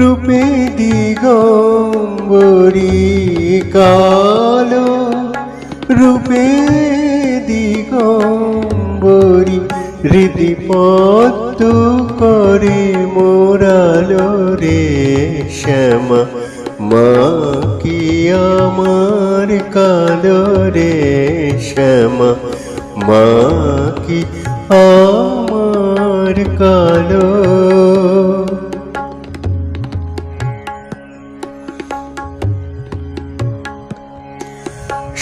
রূপে দিগম্বরী কালো। রূপে দিগম্বরী হৃদি পদ্ম করে মোরালো রে শ্যামা। মা কি আমার কালো রে শ্যামা। মা কি আমার কালো?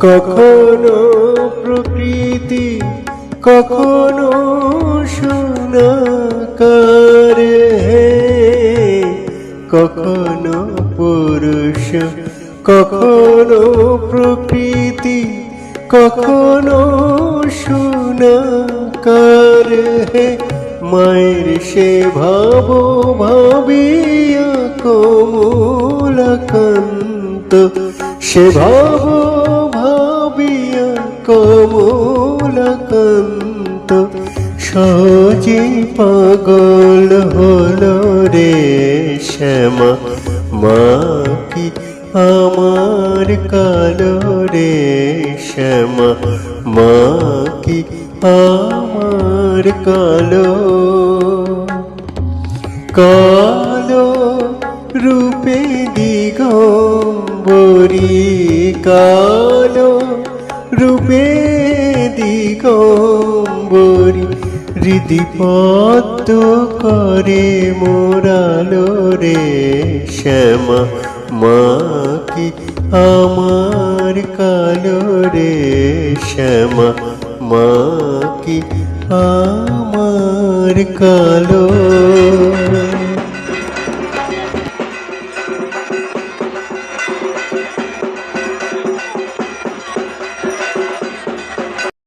কখনো প্রকৃতি, কখনো সোনাকার হে। কখনো পুরুষ, কখনো প্রকৃতি, কখনো সোনাকার হে। মায়ের সে ভাব ভাবিয়া কমলাকান্ত সে ভাব কমলাকান্ত সহজে পাগল হলো রে শ্যামা। মা কি আমার কালো রে শ্যামা? মা কি আমার কালো? কালো রূপে দিগম্বরী কালো হৃদিপদ্ম করে মোরালো রে শ্যামা মাকে আমার কালো রে শ্যামা মাকে আমার কালো?